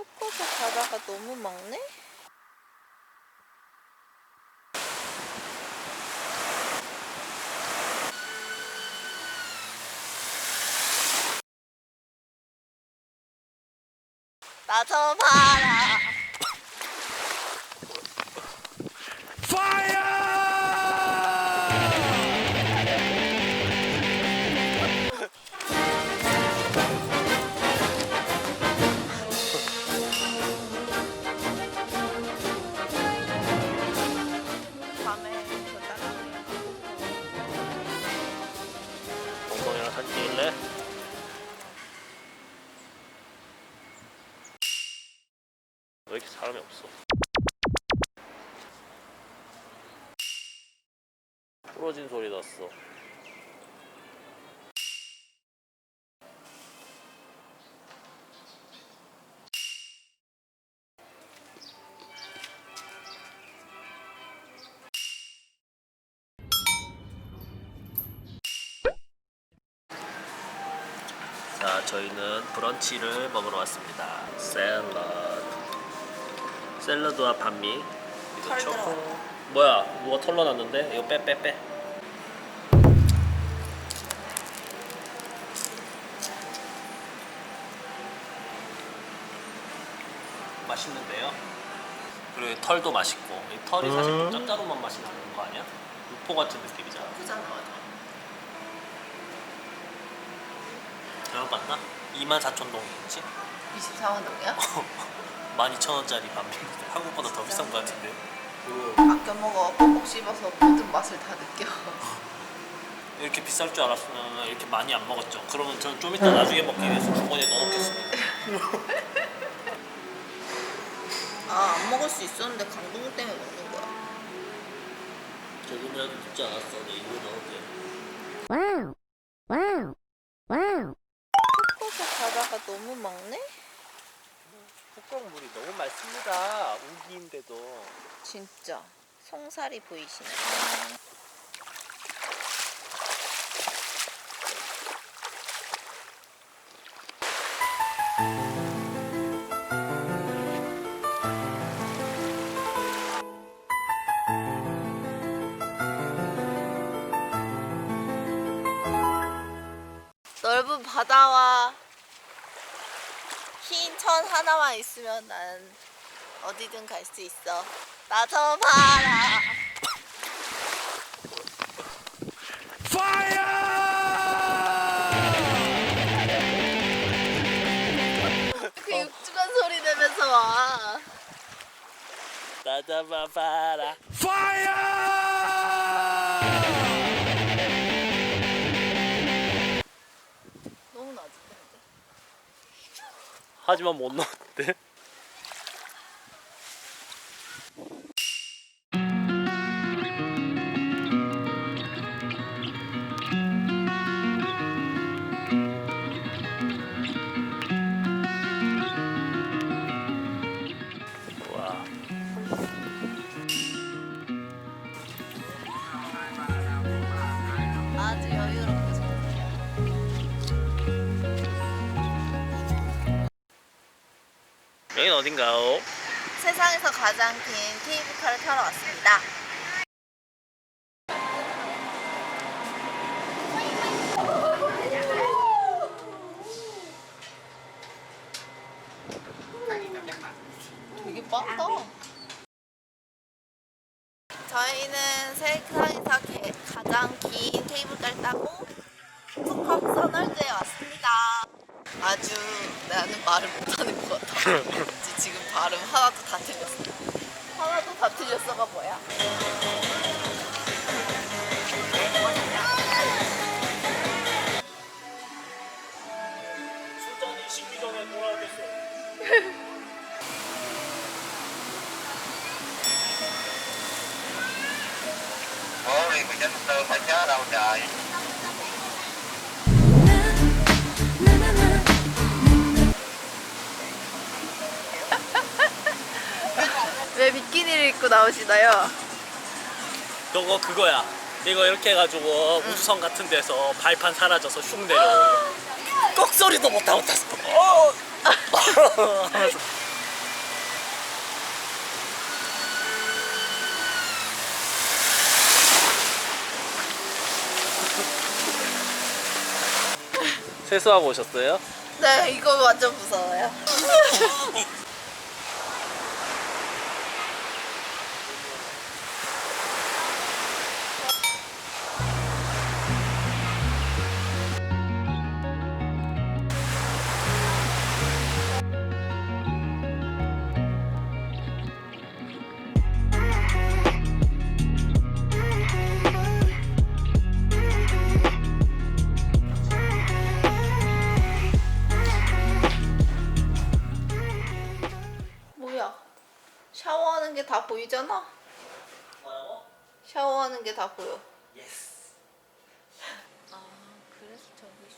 섞어서 바다가 너무 막네? 나좀 봐라. 사람이 없어? 부러진 소리 났어. 자, 저희는 브런치를 먹으러 왔습니다. 샐러드. 샐러드와 반미. 이거 털 초코. 들어갔다. 뭐야? 누가 털러놨는데? 이거 빼, 빼, 빼. 맛있는데요? 그리고 털도 맛있고 이 털이 사실 음. 짭짤한 맛이 나는 거 아니야? 육포 같은 느낌이잖아. 크잖아. 잘못 봤나? 24,000동이겠지? 24만 동이야? 12,000원짜리 반미 한국보다 더 비싼 거 같은데 아껴 먹어. 꼭꼭 씹어서 모든 맛을 다 느껴. 이렇게 비쌀 줄 알았으면 이렇게 많이 안 먹었죠 그러면 저는 좀 이따 나중에 먹기 위해서 주머니에 넣어놓겠습니다 아, 안 먹을 수 있었는데 강동 때문에 먹는 거야. 조금이라도 듣지 않았어 내 입에 넣을게 Wow. Wow. Wow. 바다가 너무 막네? 흑광물이 너무 맑습니다 우기인데도 진짜. 송살이 보이시네. 넓은 바다와 흰천 하나만 있으면 난 어디든 갈 수 있어. 나좀 봐라. 그 육중한 소리 내면서 와. 나 잡아 봐라 너무 낮은데. 하지만 못 넣었대 어딘가요? 세상에서 가장 긴 케이블카를 타러 왔습니다. 되게 빠르다. 저희는 세상에서 게- 가장 긴 케이블카를 타고 푸컵 서널드에 왔습니다. 아주 나는 말을 못하는 것 같아. 지금 발음 하나도 다 틀렸어. 하나도 다 틀렸어가 뭐야? 술잔이 식기 전에 chết 왜 비키니를 입고 나오시나요? 저거 그거야. 이거 이렇게 해가지고 우주선 같은 데서 발판 사라져서 슉 내려. 아! 꺽 소리도 못하고 탔어. 어! 세수하고 오셨어요? 네, 이거 완전 무서워요. 어, 어. 샤워하는 게 다 보이잖아. 뭐라고? 샤워하는 게 다 보여. 예스. 아, 그래서 저기.